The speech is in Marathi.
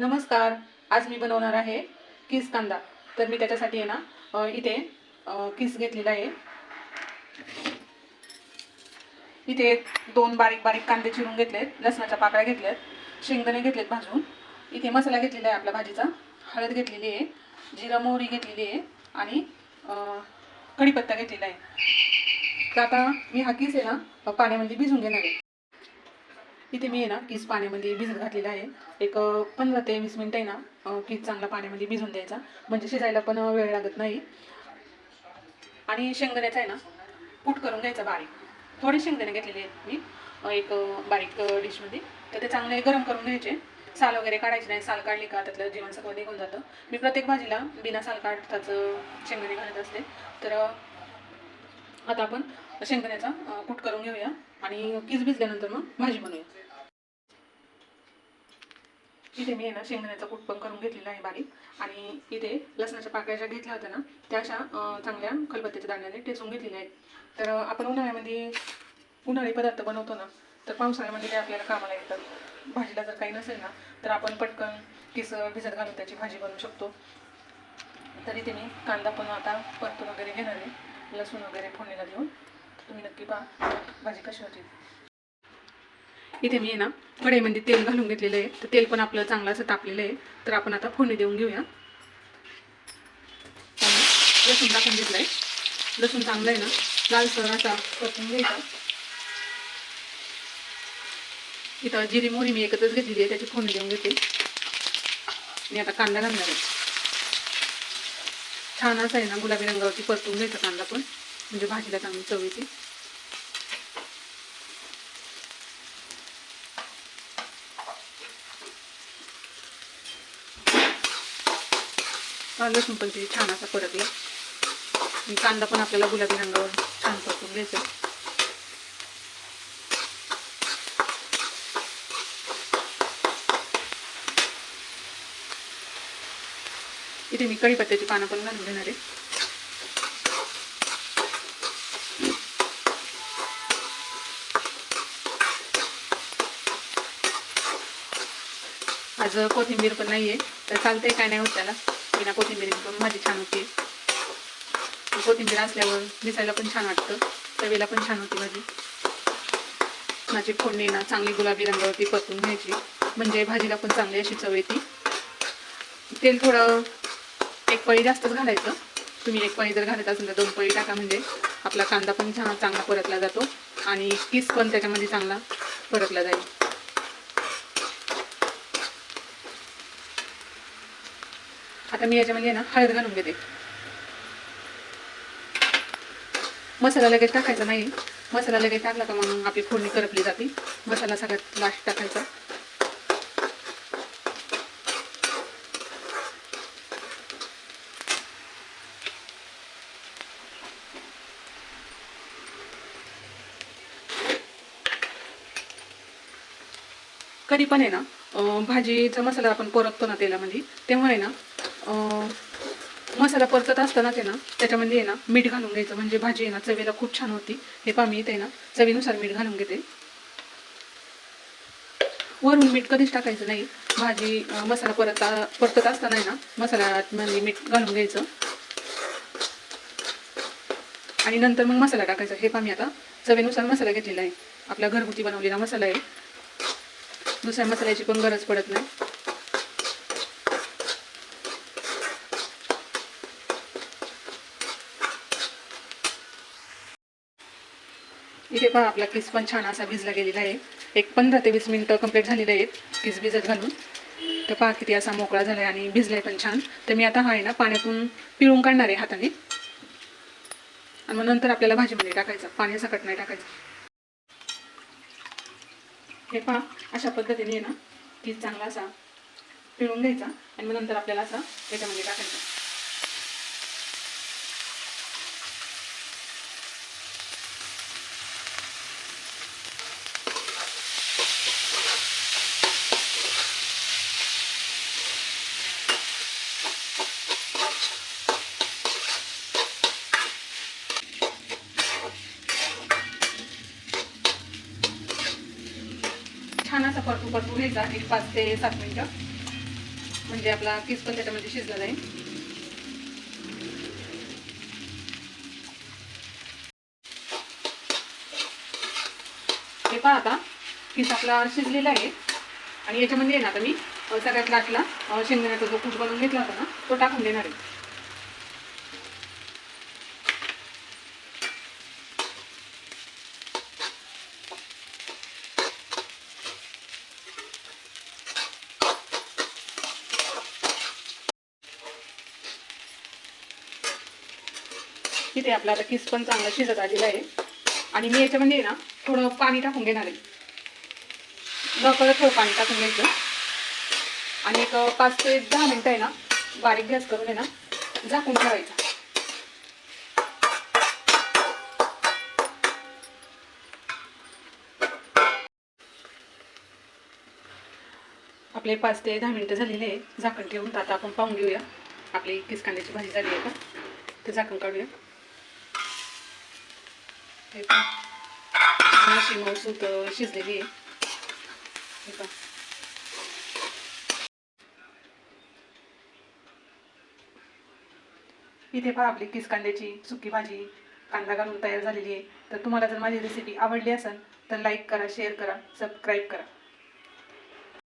नमस्कार आज मी बनवणार आहे किस कांदा. तर मी त्याच्यासाठी आहे ना इथे किस घेतलेला आहे. इथे दोन बारीक बारीक कांदे चिरून घेतलेत लसणाच्या पाकळ्या घेतल्यात शेंगदाणे घेतलेत भाजून. इथे मसाला घेतलेला आहे आपला भाजीचा हळद घेतलेली आहे जिरा मोहरी घेतलेली आहे आणि कढीपत्ता घेतलेला आहे. तर आता मी हा किस आहे ना पाण्यामध्ये भिजून घेणार आहे. इथे मी आहे ना किस पाण्यामध्ये भिजत घातलेला आहे. एक पंधरा ते वीस मिनटं आहे ना कीज किस चांगला पाण्यामध्ये भिजून द्यायचा. म्हणजे शिजायला पण वेळ लागत नाही. आणि शेंगदाण्याचा आहे ना कूट करून घ्यायचा बारीक. थोडे शेंगदाणे घेतलेले आहेत मी. एक बारीक डिशमध्ये. तर ते चांगले गरम करून घ्यायचे. साल वगैरे काढायचे नाही. साल काढली का त्यातलं जीवनसत्व निघून जातं. मी प्रत्येक भाजीला बिना साल काढताच शेंगदाणे घालत असते. तर आता आपण शेंगदाण्याचा कूट करून घेऊया. आणि किस भिजल्यानंतर मग भाजी बनवूया. इथे मी ना शेंगदाण्याचा कूट पण करून घेतलेला आहे बारीक. आणि इथे लसणाच्या पाकळ्या ज्या घेतल्या होत्या ना त्या अशा चांगल्या खलबत्त्याच्या दाण्याने टेचून घेतलेल्या आहेत. तर आपण उन्हाळ्यामध्ये उन्हाळी पदार्थ बनवतो ना तर पावसाळ्यामध्ये ते आपल्याला कामाला येतात. भाजीला जर काही नसेल ना तर आपण पटकन किसळ भिजत घालून त्याची भाजी बनवू शकतो. तर इथे मी कांदा पण आता परतून वगैरे घेणार आहे. लसूण वगैरे फोडणीला देऊन. तुम्ही नक्की पहा भाजी कशी होती. इथे मी आहे ना कढईमध्ये तेल घालून घेतलेलं आहे. तर तेल पण आपलं चांगलं असं तापलेलं आहे. तर आपण आता फोडणी देऊन घेऊया. लसूण टाकून घेतलंय. लसूण चांगलं आहे ना लालसर असा परतून घ्यायचा. इथं जिरी मोहरी मी एकत्रच घेतलेली आहे त्याची फोडणी देऊन घेते. मी आता कांदा घालणार आहे. छान असं आहे ना गुलाबी रंगावरती परतून घ्यायचा कांदा पण. म्हणजे भाजीला चांगली चव येते. लसूण पण ते छान असा परतला आणि कांदा पण आपल्याला गुलाबी रंगावर छान परतून घ्यायचा. इथे मी कढीपत्त्याची पानं पण घालून घेणार आहे. आज कोथिंबीर पण नाही आहे तर चालतंय काय नाही होत त्याला. बिना कोथिंबीर पण भाजी छान होते. कोथिंबीर असल्यावर दिसायला पण छान वाटतं. चवीला पण छान होती भाजी. माझी फोडणी ना चांगली गुलाबी रंगावरती परतून घ्यायची. म्हणजे भाजीला पण चांगली अशी चव येते. तेल थोडं एक पळी जास्तच घालायचं. तुम्ही एक पळी जर घालत असेल तर दोन पळी टाका. म्हणजे आपला कांदा पण छान चांगला परतला जातो. आणि किस पण त्याच्यामध्ये चांगला परतला जाईल. आता मी याच्यामध्ये ना हळद घालून घेते. मसाला लगेच टाकायचा नाही. मसाला लगेच टाकला का मग आपली फोडणी करपली जाते. मसाला सगळ्यात लास्ट टाकायचा. कधी पण आहे ना भाजीचा मसाला आपण परततो ना तेलामध्ये तेव्हा आहे ना मसाला परतत असताना ते ना त्याच्यामध्ये आहे ना मीठ घालून घ्यायचं. म्हणजे भाजी आहे ना चवीला खूप छान होती. हे पहा मी इथे आहे ना चवीनुसार मीठ घालून घेते. वरून मीठ कधीच टाकायचं नाही. भाजी मसाला परत परतत असताना आहे ना मसाल्यामध्ये मीठ घालून घ्यायचं. आणि नंतर मग मसाला टाकायचा. हे पहा मी आता चवीनुसार मसाला घेतलेला आहे. आपला घरगुती बनवलेला मसाला आहे. दुसऱ्या मसाल्याची पण गरज पडत नाही. इथे पहा आपला किस पण छान असा भिजला गेलेला आहे. एक पंधरा ते वीस मिनटं कंप्लीट झालेले आहेत किस भिजत घालून. तर पहा किती असा मोकळा झाला आहे आणि भिजलाय पण छान. तर मी आता हा आहे ना पाण्यातून पिळून काढणार आहे हाताने. आणि मग नंतर आपल्याला भाजीमध्ये टाकायचं. पाणी सकट नाही टाकायचं. हे पहा अशा पद्धतीने आहे ना किस चांगला असा पिळून घ्यायचा. आणि मग नंतर आपल्याला असा त्याच्यामध्ये टाकायचा छान असा परतू परतू घ्यायचा एक पाच ते सात मिनटं. म्हणजे आपला किस पण त्याच्यामध्ये शिजला जाईल. हे पहा आता किस आपला शिजलेला आहे. आणि याच्यामध्ये येणार ना आता मी सगळ्यात लाटला शेंगदाण्याचा जो कूट बनवून घेतला होता ना तो टाकून देणार आहे. तिथे आपला आता किस पण चांगला शिजत आलेला आहे. आणि मी याच्यामध्ये ना थोडं पाणी टाकून घेणार आहे. नकळत थोडं पाणी टाकून घ्यायचं. आणि एक पाच ते दहा मिनटं आहे ना बारीक गॅस करून आहे ना झाकून ठेवायचं. आपले पाच ते दहा मिनटं झालेले आहे. झाकण ठेवून तर आता आपण पाहून घेऊया. आपली किस कांद्याची भाजी झाली आहे का? ते झाकण काढूया. हे पण अशी मऊसूत शिजलेली आहे हे पहा. इथे पहा आपली किसकांद्याची सुकी भाजी कांदा घालून तयार झालेली आहे. तर तुम्हाला जर माझी रेसिपी आवडली असेल तर लाईक करा शेअर करा सबस्क्राईब करा.